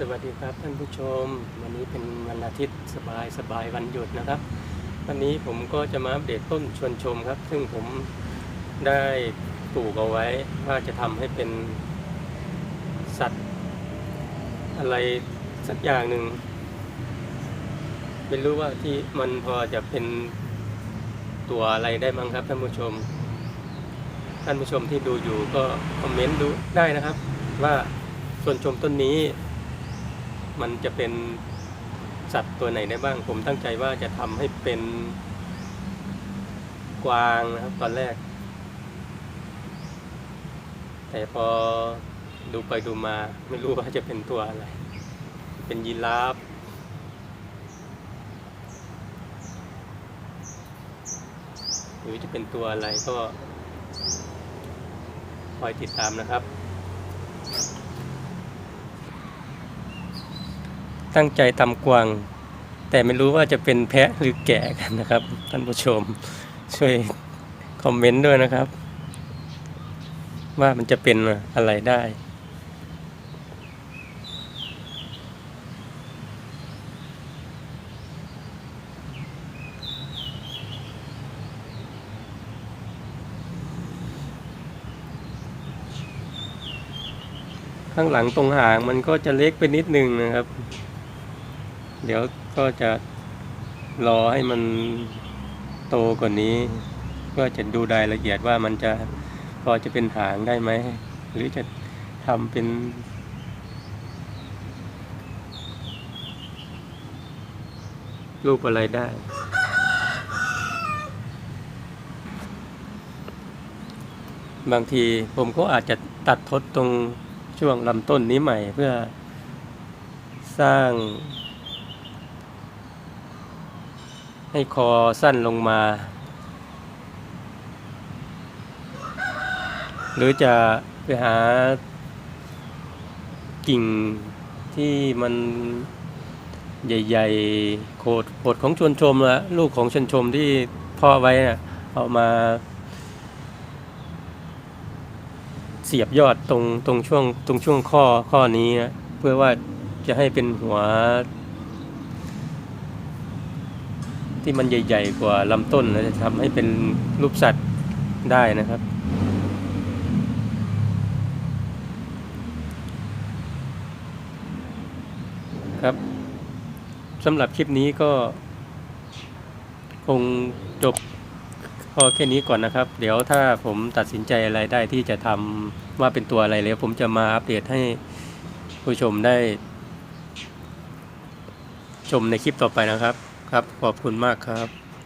สวัสดีครับท่านผู้ชม วันนี้เป็นวันอาทิตย์สบายสบายวันหยุดนะครับ วันนี้ผมก็จะมาอัปเดตต้นชวนชมครับ ซึ่งผมได้ปลูกเอาไว้ว่าจะทำให้เป็นสัตว์ อะไรสักอย่างหนึ่งไม่รู้ว่าที่มันพอจะเป็นตัวอะไรได้มั้งครับท่านผู้ชม ท่านผู้ชมที่ดูอยู่ก็คอมเมนต์ดูได้นะครับ ว่าส่วนชมต้นนี้ มันจะเป็นสัตว์ตัวไหนได้บ้าง ผมตั้งใจว่าจะทำให้เป็นกวางนะครับตอนแรก แต่พอดูไปดูมาไม่รู้ว่าจะเป็นตัวอะไร เป็นยีราฟหรือจะเป็นตัวอะไรก็คอยติดตามนะครับ ตั้งใจทำกวาง แต่ไม่รู้ว่าจะเป็นแพะหรือแกะกันนะครับ ท่านผู้ชมช่วยคอมเมนต์ด้วยนะครับ ว่ามันจะเป็นอะไรได้ข้างหลังตรงหางมันก็จะเล็กไปนิดนึงนะครับ เดี๋ยวก็จะรอให้มันโตกว่านี้ เพื่อจะดูรายละเอียดว่ามันจะพอจะเป็นหางได้ไหม หรือจะทำเป็น รูปอะไรได้ บางทีผมก็อาจจะตัดทดตรงช่วงลำต้นนี้ใหม่เพื่อสร้าง ให้คอสั้นลงมา หรือจะไปหากิ่งที่มันใหญ่ๆโขดโขดของชวนชมละลูกของชวนชมที่เพ่อไว้น่ะเอามา เสียบยอดตรงตรงช่วงตรงช่วงข้อข้อนี้นะเพื่อว่าจะให้เป็นหัว ที่มันใหญ่ ๆ กว่าลำต้นแล้วจะทำให้เป็นรูปสัตว์ได้นะครับ ครับสำหรับคลิปนี้ก็ คงจบพอแค่นี้ก่อนนะครับ เดี๋ยวถ้าผมตัดสินใจอะไรได้ที่จะทำว่าเป็นตัวอะไรแล้ว ผมจะมาอัปเดตให้ผู้ชมได้ ชมในคลิปต่อไปนะครับ ครับขอบคุณมากครับ